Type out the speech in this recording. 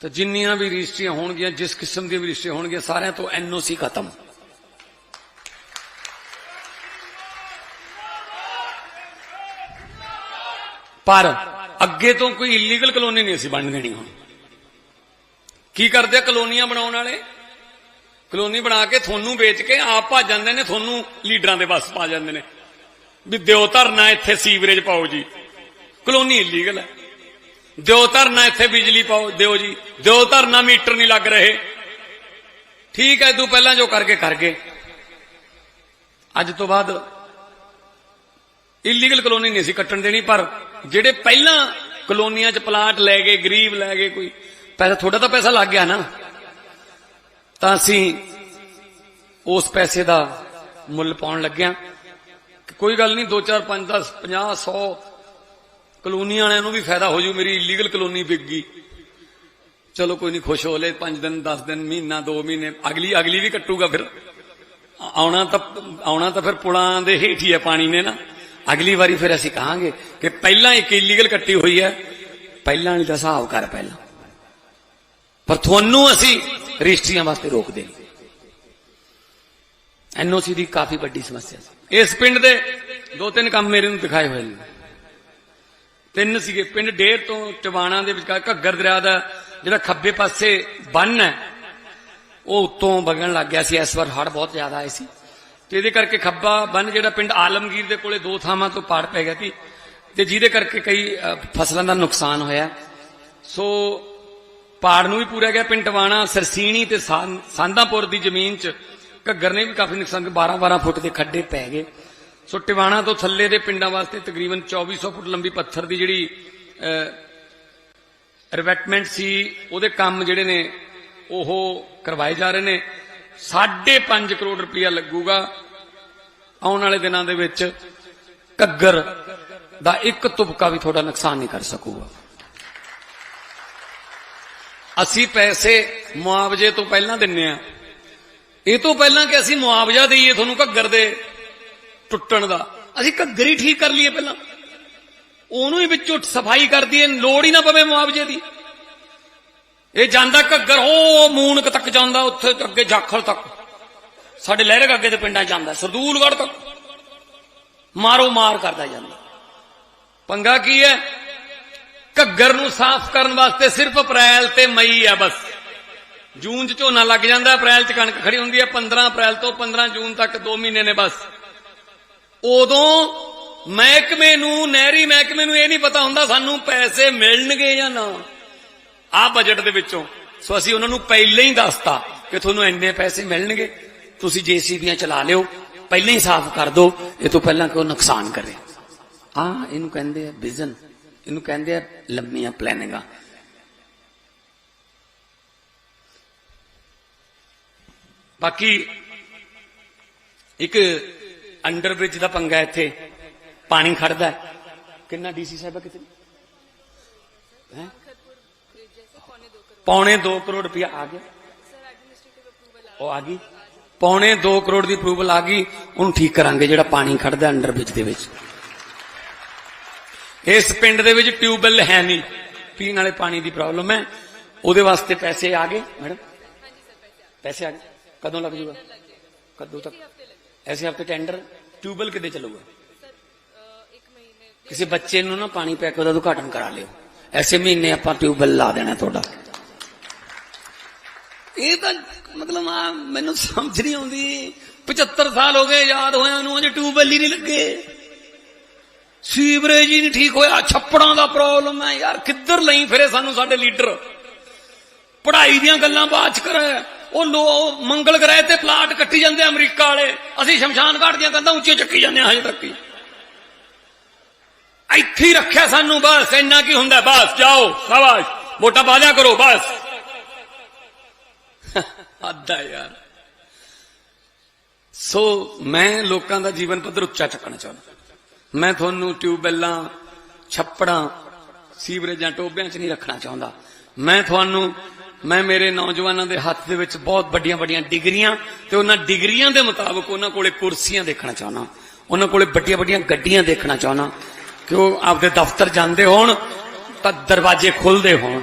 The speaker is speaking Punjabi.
ਤਾਂ ਜਿੰਨੀਆਂ ਵੀ ਰਜਿਸਟਰੀਆਂ ਹੋਣਗੀਆਂ, ਜਿਸ ਕਿਸਮ ਦੀਆਂ ਵੀ ਰਜਿਸਟਰੀਆਂ ਹੋਣਗੀਆਂ, ਸਾਰਿਆਂ ਤੋਂ ਐਨਓਸੀ ਖਤਮ। ਪਰ ਅੱਗੇ ਤੋਂ ਕੋਈ ਇਲੀਗਲ ਕਲੋਨੀ ਨਹੀਂ ਅਸੀਂ ਬਣ ਦੇਣੀ ਹੁਣ। ਕੀ ਕਰਦੇ ਆ ਕਲੋਨੀਆਂ ਬਣਾਉਣ ਵਾਲੇ? ਕਲੋਨੀ ਬਣਾ ਕੇ ਤੁਹਾਨੂੰ ਵੇਚ ਕੇ ਆਪ ਭੱਜ ਜਾਂਦੇ ਨੇ, ਤੁਹਾਨੂੰ ਲੀਡਰਾਂ ਦੇ ਵੱਸ ਪਾ ਜਾਂਦੇ ਨੇ। ਵੀ ਦਿਓ ਧਰਨਾ ਇੱਥੇ ਸੀਵਰੇਜ ਪਾਓ ਜੀ। ਕਲੋਨੀ ਇਲੀਗਲ ਹੈ। ਦਿਓ ਧਰਨਾ ਇੱਥੇ ਬਿਜਲੀ ਪਾਓ, ਦਿਓ ਜੀ। ਦਿਓ ਧਰਨਾ ਮੀਟਰ ਨਹੀਂ ਲੱਗ ਰਹੇ। ਠੀਕ ਹੈ ਤੂੰ ਪਹਿਲਾਂ ਜੋ ਕਰਕੇ ਕਰ ਗਏ। ਅੱਜ ਤੋਂ ਬਾਅਦ ਇਲੀਗਲ ਕਲੋਨੀ ਨਹੀਂ ਸੀ ਕੱਟਣ ਦੇਣੀ, ਪਰ ਜਿਹੜੇ ਪਹਿਲਾਂ ਕਲੋਨੀਆਂ 'ਚ ਪਲਾਟ ਲੈ ਗਏ, ਗਰੀਬ ਲੈ ਗਏ ਕੋਈ, ਪੈਸਾ ਥੋੜਾ ਤਾਂ ਪੈਸਾ ਲੱਗ ਗਿਆ ਨਾ। ਤਾਂ ਅਸੀਂ ਉਸ ਪੈਸੇ ਦਾ ਮੁੱਲ ਪਾਉਣ ਲੱਗਿਆ। ਕੋਈ ਗੱਲ ਨਹੀਂ 2 4 5 10 50 100 ਕਲੋਨੀ ਵਾਲਿਆਂ ਨੂੰ ਵੀ ਫਾਇਦਾ ਹੋ ਜੂ, ਮੇਰੀ ਇਲੀਗਲ ਕਲੋਨੀ ਵਿਕ ਗਈ। ਚਲੋ ਕੋਈ ਨਹੀਂ ਖੁਸ਼ ਹੋ ਲੈ 5 ਦਿਨ 10 ਦਿਨ, ਮਹੀਨਾ 2 ਮਹੀਨੇ, ਅਗਲੀ ਅਗਲੀ ਵੀ ਕੱਟੂਗਾ ਫਿਰ। ਆਉਣਾ ਤਾਂ ਆਉਣਾ ਤਾਂ ਫਿਰ ਪੁਲਾਂ ਦੇ ਹੇਠ ਹੀ ਹੈ ਪਾਣੀ ਨੇ ਨਾ। ਅਗਲੀ ਵਾਰੀ ਫਿਰ ਅਸੀਂ ਕਹਾਂਗੇ ਕਿ ਪਹਿਲਾਂ ਇੱਕ ਇਲੀਗਲ ਕੱਟੀ ਹੋਈ ਹੈ, ਪਹਿਲਾਂ ਵਾਲੀ ਦਾ ਹਿਸਾਬ ਕਰ ਪਹਿਲਾਂ। ਪਰ ਤੁਹਾਨੂੰ ਅਸੀਂ ਰਜਿਸਟਰੀਆਂ ਵਾਸਤੇ ਰੋਕਦੇ ਨਹੀਂ ਐਨਓਸੀ ਦੀ ਕਾਫੀ ਵੱਡੀ ਸਮੱਸਿਆ ਸੀ। ਇਸ ਪਿੰਡ ਦੇ ਦੋ ਤਿੰਨ ਕੰਮ ਮੇਰੇ ਨੂੰ ਦਿਖਾਏ ਹੋਏ ਨੇ। ਤਿੰਨ ਸੀਗੇ, ਪਿੰਡ ਡੇਰ ਤੋਂ ਟਵਾਣਾ ਦੇ ਵਿਚਕਾਰ ਘੱਗਰ ਦਰਿਆ ਦਾ ਜਿਹੜਾ ਖੱਬੇ ਪਾਸੇ ਬੰਨ ਹੈ, ਉਹ ਉੱਤੋਂ ਵਗਣ ਲੱਗ ਗਿਆ ਸੀ, ਇਸ ਵਾਰ ਹੜ ਬਹੁਤ ਜ਼ਿਆਦਾ ਆਏ ਸੀ। ਤੇ ਇਹਦੇ ਕਰਕੇ ਖੱਬਾ ਬੰਨ ਜਿਹੜਾ ਪਿੰਡ ਆਲਮਗੀਰ ਦੇ ਕੋਲੇ ਦੋ ਥਾਵਾਂ ਤੋਂ ਪਾੜ ਪੈ ਗਿਆ ਸੀ, ਤੇ ਜਿਹਦੇ ਕਰਕੇ ਕਈ ਫਸਲਾਂ ਦਾ ਨੁਕਸਾਨ ਹੋਇਆ। ਸੋ ਪਾੜ ਨੂੰ ਵੀ ਪੂਰਾ ਗਿਆ ਪਿੰਡ ਟਵਾਣਾ ਸਰਸੀਣੀ ਤੇ ਸਾਂ- ਸਾਂਦਾਪੁਰ ਦੀ ਜ਼ਮੀਨ 'ਚ ਘੱਗਰ ਨੇ ਵੀ ਕਾਫੀ ਨੁਕਸਾਨ 12 12 ਫੁੱਟ ਦੇ ਖੱਡੇ ਪੈ ਗਏ। ਸੋ ਟਿਵਾਣਾ ਤੋਂ ਥੱਲੇ ਦੇ ਪਿੰਡਾਂ ਵਾਸਤੇ ਤਕਰੀਬਨ 2400 ਫੁੱਟ ਲੰਬੀ ਪੱਥਰ ਦੀ ਜਿਹੜੀ ਰਿਵੈਟਮੈਂਟ ਸੀ, ਉਹਦੇ ਕੰਮ ਜਿਹੜੇ ਨੇ, ਉਹ ਕਰਵਾਏ ਜਾ ਰਹੇ ਨੇ। 5.5 ਕਰੋੜ ਰੁਪਇਆ ਲੱਗੂਗਾ। ਆਉਣ ਵਾਲੇ ਦਿਨਾਂ ਦੇ ਵਿੱਚ ਘੱਗਰ ਦਾ ਇੱਕ ਤੁਪਕਾ ਵੀ ਤੁਹਾਡਾ ਨੁਕਸਾਨ ਨਹੀਂ ਕਰ ਸਕੂਗਾ। ਅਸੀਂ ਪੈਸੇ ਮੁਆਵਜ਼ੇ ਤੋਂ ਪਹਿਲਾਂ ਦਿੰਨੇ ਆ। ਇਹ ਤੋਂ ਪਹਿਲਾਂ ਕਿ ਅਸੀਂ ਮੁਆਵਜ਼ਾ ਦਈਏ ਤੁਹਾਨੂੰ ਘੱਗਰ ਦੇ ਟੁੱਟਣ ਦਾ। ਅਸੀਂ ਘੱਗਰ ਹੀ ਠੀਕ ਕਰ ਲਈਏ ਪਹਿਲਾਂ। ਉਹਨੂੰ ਹੀ ਵਿੱਚੋਂ ਸਫ਼ਾਈ ਕਰ ਦਈਏ, ਲੋੜ ਹੀ ਨਾ ਪਵੇ ਮੁਆਵਜ਼ੇ ਦੀ। ਇਹ ਜਾਂਦਾ ਘੱਗਰ, ਹੋ ਮੂਨਕ ਤੱਕ ਜਾਂਦਾ, ਉੱਥੇ ਅੱਗੇ ਜਾਖਲ ਤੱਕ। ਸਾਡੇ ਲਹਿਰੇ ਅੱਗੇ ਦੇ ਪਿੰਡਾਂ ਜਾਂਦਾ, ਸਰਦੂਲਗੜ੍ਹ ਤੱਕ। ਮਾਰੋ ਮਾਰ ਕਰਦਾ ਜਾਂਦਾ। ਪੰਗਾ ਕੀ ਹੈ? ਘੱਗਰ ਨੂੰ ਸਾਫ਼ ਕਰਨ ਵਾਸਤੇ ਸਿਰਫ ਅਪ੍ਰੈਲ ਤੇ ਮਈ ਆ ਬਸ। ਜੂਨ 'ਚ ਝੋਨਾ ਲੱਗ ਜਾਂਦਾ, ਅਪ੍ਰੈਲ 'ਚ ਕਣਕ ਖੜੀ ਹੁੰਦੀ ਹੈ 15 ਅਪ੍ਰੈਲ ਤੋਂ 15 ਜੂਨ ਤੱਕ 2 ਮਹੀਨੇ ਨੇ ਬਸ। ਉਦੋਂ ਮਹਿਕਮੇ ਨੂੰ, ਨਹਿਰੀ ਮਹਿਕਮੇ ਨੂੰ ਇਹ ਨਹੀਂ ਪਤਾ ਹੁੰਦਾ ਸਾਨੂੰ ਪੈਸੇ ਮਿਲਣਗੇ ਜਾਂ ਨਾ। ਆ ਬਜਟ ਦੇ ਵਿੱਚੋਂ। ਸੋ ਅਸੀਂ ਉਹਨਾਂ ਨੂੰ ਪਹਿਲਾਂ ਹੀ ਦੱਸਤਾ ਕਿ ਤੁਹਾਨੂੰ ਇੰਨੇ ਪੈਸੇ ਮਿਲਣਗੇ। ਤੁਸੀਂ ਜੀਸੀਬੀਆਂ ਚਲਾ ਲਿਓ। ਪਹਿਲਾਂ ਹੀ ਸਾਫ਼ ਕਰ ਦਿਓ। ਇਹ ਤੋਂ ਪਹਿਲਾਂ ਕਿ ਉਹ ਨੁਕਸਾਨ ਕਰੇ। ਆ ਇਹਨੂੰ ਕਹਿੰਦੇ ਆ ਵਿਜ਼ਨ ਇਹਨੂੰ ਕਹਿੰਦੇ ਆ ਲੰਮੀਆਂ ਪਲੈਨਿੰਗਾਂ ਬਾਕੀ ਇੱਕ ਅੰਡਰ ਬ੍ਰਿਜ ਦਾ ਪੰਗਾ ਇੱਥੇ। ਪਾਣੀ ਖੜਦਾ। ਕਿੰਨਾ ਡੀਸੀ ਸਾਹਿਬ ਕਿਤੇ? ਹੈ? ਪੌਣੇ 2 ਕਰੋੜ ਰੁਪਇਆ ਆ ਗਿਆ। ਉਹ ਆ ਗਈ। ਪੌਣੇ 2 ਕਰੋੜ ਦੀ ਅਪਰੂਵਲ ਆ ਗਈ। ਉਹਨੂੰ ਠੀਕ ਕਰਾਂਗੇ ਜਿਹੜਾ ਪਾਣੀ ਖੜਦਾ ਅੰਡਰ ਬ੍ਰਿਜ ਦੇ ਵਿੱਚ। ਇਸ ਪਿੰਡ ਦੇ ਵਿੱਚ ਟਿਊਬਵੈਲ ਹੈ ਨਹੀਂ। ਪੀਣ ਵਾਲੇ ਪਾਣੀ ਦੀ ਪ੍ਰੋਬਲਮ ਹੈ। ਉਹਦੇ ਵਾਸਤੇ ਪੈਸੇ ਆ ਗਏ। ਮੈਡਮ? ਪੈਸੇ ਆ ਗਏ। ਕਦੋਂ ਲੱਗ ਜੂਗਾ? ਕਦੋਂ ਤੱਕ? ਐਸੇ ਹਫ਼ਤੇ ਟੈਂਡਰ ਟਿਊਬਵੈਲ ਕਿੱਦੇ ਚੱਲੂਗਾ ਕਿਸੇ ਬੱਚੇ ਨੂੰ ਨਾ ਪਾਣੀ ਪੈ ਕੇ ਉਹਦਾ ਉਦਘਾਟਨ ਕਰਾ ਲਿਓ ਐਸੇ ਮਹੀਨੇ ਆਪਾਂ ਟਿਊਬਵੈਲ ਲਾ ਦੇਣਾ ਤੁਹਾਡਾ ਇਹ ਤਾਂ ਮਤਲਬ ਆ ਮੈਨੂੰ ਸਮਝ ਨਹੀਂ ਆਉਂਦੀ 75 ਸਾਲ ਹੋ ਗਏ ਯਾਦ ਹੋਇਆ ਨੂੰ ਅਜੇ ਟਿਊਬਵੈਲ ਹੀ ਨਹੀਂ ਲੱਗੇ ਸੀਵਰੇਜ ਹੀ ਨਹੀਂ ਠੀਕ ਹੋਇਆ ਛੱਪੜਾਂ ਦਾ ਪ੍ਰੋਬਲਮ ਹੈ ਯਾਰ ਕਿੱਧਰ ਲਈ ਫਿਰੇ ਸਾਨੂੰ ਸਾਡੇ ਲੀਡਰ ਪੜ੍ਹਾਈ ਦੀਆਂ ਗੱਲਾਂ ਬਾਅਦ ਚ ਕਰੇ ਉਹ ਲੋ ਮੰਗਲ ਗ੍ਰਹਿ ਤੇ ਪਲਾਟ ਕੱਟੀ ਜਾਂਦੇ ਅਮਰੀਕਾ ਵਾਲੇ। ਅਸੀਂ ਸ਼ਮਸ਼ਾਨ ਘਾਟ ਦੀਆਂ ਕੰਧਾਂ ਉੱਚੀਆਂ ਚੱਕੀ ਜਾਂਦੇ ਆ, ਹਜੇ ਤੱਕ ਹੀ। ਇੱਥੇ ਰੱਖਿਆ ਸਾਨੂੰ, ਬਸ, ਇੰਨਾ ਕੀ ਹੁੰਦਾ, ਬਸ, ਜਾਓ, ਸ਼ਾਬਾਸ਼, ਵੋਟਾਂ ਪਾ ਦਿਆ ਕਰੋ, ਬਸ। ਅੱਧਾ ਯਾਰ। ਸੋ, ਮੈਂ ਲੋਕਾਂ ਦਾ ਜੀਵਨ ਪੱਧਰ ਉੱਚਾ ਚੱਕਣਾ ਚਾਹੁੰਦਾ। ਮੈਂ ਤੁਹਾਨੂੰ ਟਿਊਬਵੈਲਾਂ, ਛੱਪੜਾਂ, ਸੀਵਰੇਜਾਂ, ਟੋਬਿਆਂ 'ਚ ਨਹੀਂ ਰੱਖਣਾ ਚਾਹੁੰਦਾ। ਮੈਂ ਤੁਹਾਨੂੰ ਮੈਂ ਮੇਰੇ ਨੌਜਵਾਨਾਂ ਦੇ ਹੱਥ ਦੇ ਵਿੱਚ ਬਹੁਤ ਵੱਡੀਆਂ ਵੱਡੀਆਂ ਡਿਗਰੀਆਂ ਤੇ ਉਹਨਾਂ ਡਿਗਰੀਆਂ ਦੇ ਮੁਤਾਬਕ ਉਹਨਾਂ ਕੋਲੇ ਕੁਰਸੀਆਂ ਦੇਖਣਾ ਚਾਹੁੰਦਾ। ਉਹਨਾਂ ਕੋਲੇ ਵੱਡੀਆਂ ਵੱਡੀਆਂ ਗੱਡੀਆਂ ਦੇਖਣਾ ਚਾਹੁੰਦਾ ਕਿ ਉਹ ਆਪਦੇ ਦਫ਼ਤਰ ਜਾਂਦੇ ਹੋਣ ਤਾਂ ਦਰਵਾਜ਼ੇ ਖੁੱਲਦੇ ਹੋਣ।